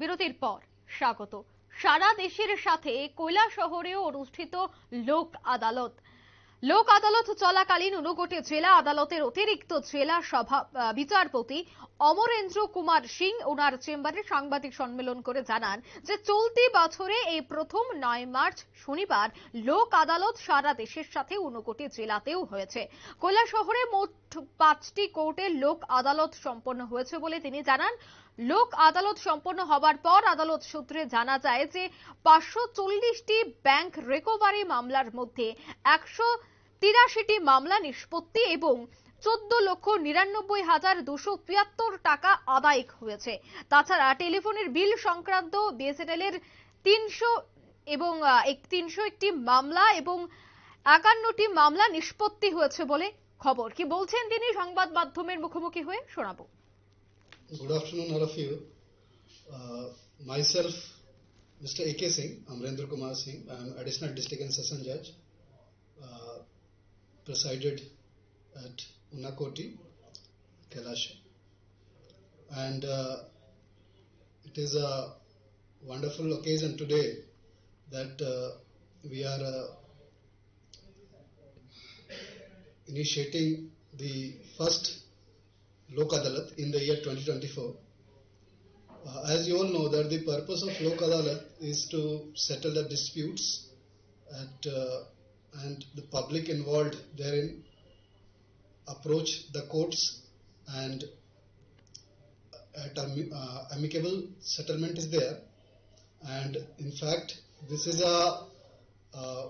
বিরতির পর স্বাগত। সারা দেশের সাথে কৈলা শহরেও অনুষ্ঠিত লোক আদালত। লোক আদালত চলাকালীন ঊনকোটি জেলা আদালতের অতিরিক্ত জেলা সভা বিচারপতি অমরেন্দ্র কুমার সিং ওনার চেম্বারে সাংবাদিক সম্মেলন করে জানান যে চলতি বছরে এই প্রথম নয় মার্চ শনিবার লোক আদালত সারা দেশের সাথে ঊনকোটি জেলাতেও হয়েছে। কৈলা শহরে মোট পাঁচটি কোর্টে লোক আদালত সম্পন্ন হয়েছে বলে তিনি জানান। লোক আদালত সম্পন্ন হবার পর আদালত সূত্রে জানা যায় যে পাঁচশো চল্লিশটি ব্যাংক রিকভারি মামলার মধ্যে একশো তিরাশিটি মামলা নিষ্পত্তি এবং চোদ্দ লক্ষ নিরানব্বই হাজার দুশো তিয়াত্তর টাকা আদায় হয়েছে। তাছাড়া টেলিফোনের বিল সংক্রান্ত বিএসএনএল এর তিনশো এবং তিনশো একটি মামলা এবং একান্নটি মামলা নিষ্পত্তি হয়েছে বলে খবর কি বলছেন তিনি সংবাদ মাধ্যমের মুখোমুখি হয়ে শোনাবো afternoon, all of you. Uh, myself, Mr. A.K. Singh, Amrendra Kumar Singh, I am Additional District and Session Judge, uh, presided at Unakoti, Kailash. And uh, it is a wonderful occasion today that uh, we are initiating the first Lok Adalat in the year 2024. Uh, as you all know, that the purpose of Lok Adalat is to settle the disputes at, uh, and the public involved therein approach the courts and at uh, amicable settlement is there. And in fact, this is a uh,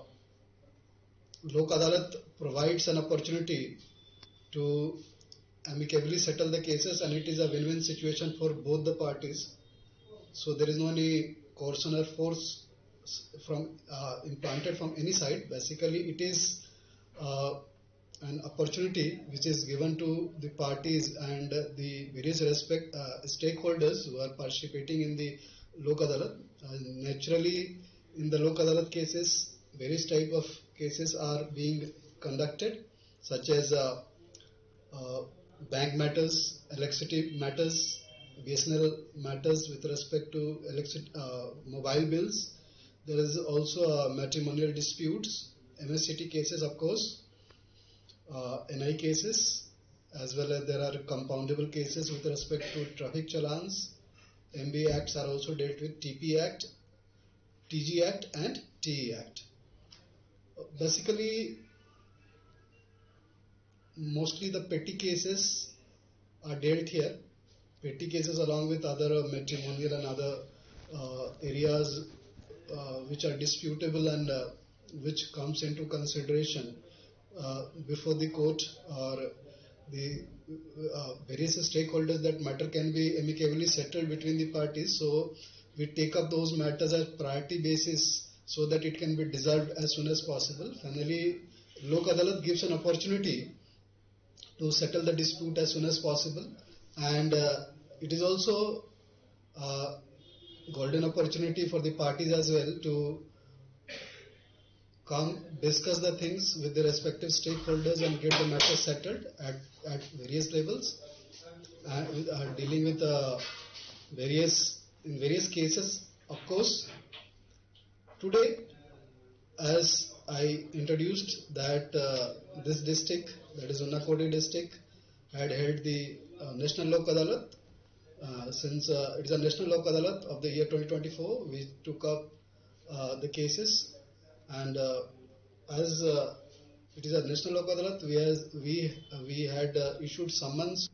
Lok Adalat provides an opportunity to amicably settle the cases and it is a win-win situation for both the parties. So there is no any coercion or force from uh, implanted from any side. Basically, it is uh, an opportunity which is given to the parties and the various respect uh, stakeholders who are participating in the Lok Adalat. Uh, naturally, in the Lok Adalat cases, various type of cases are being conducted, such as uh, uh, bank matters, electricity matters, BSNL matters with respect to electric, uh, mobile bills. There is also matrimonial disputes, MSCT cases, of course, NI cases, as well as there are compoundable cases with respect to traffic challans. MB acts are also dealt with TP Act, TG Act, and TE Act. Basically, mostly the petty cases are dealt here. Petty cases along with other uh, matrimonial and other uh, areas uh, which are disputable and uh, which comes into consideration uh, before the court or the uh, various stakeholders that matter can be amicably settled between the parties. So we take up those matters as priority basis so that it can be dissolved as soon as possible. Finally, Lok Adalat gives an opportunity to settle the dispute as soon as possible and uh, it is also a golden opportunity for the parties as well to come discuss the things with the respective stakeholders and get the matter settled at, at various levels and with, uh, dealing with uh, various in various cases of course today as I introduced that uh, this district, that is Unnakoti district, had held the uh, National Lok Adalat. Uh, since uh, it is a National Lok Adalat of the year 2024, we took up uh, the cases, and uh, as it is a National Lok Adalat, we has, we we had issued summons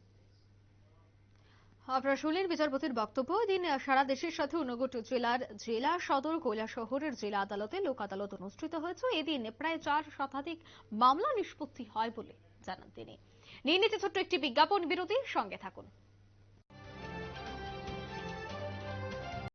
আপনারা শুনলেন বিচারপতির বক্তব্য। এদিন সারা দেশের সাথে ঊনকোটি জেলার জেলা সদর কৈলা শহরের জেলা আদালতে লোক আদালত অনুষ্ঠিত হয়েছে। এদিন প্রায় চার শতাধিক মামলা নিষ্পত্তি হয় বলে জানান তিনি। নিয়ে নিতে ছোট্ট একটি বিজ্ঞাপন বিরতির সঙ্গে থাকুন।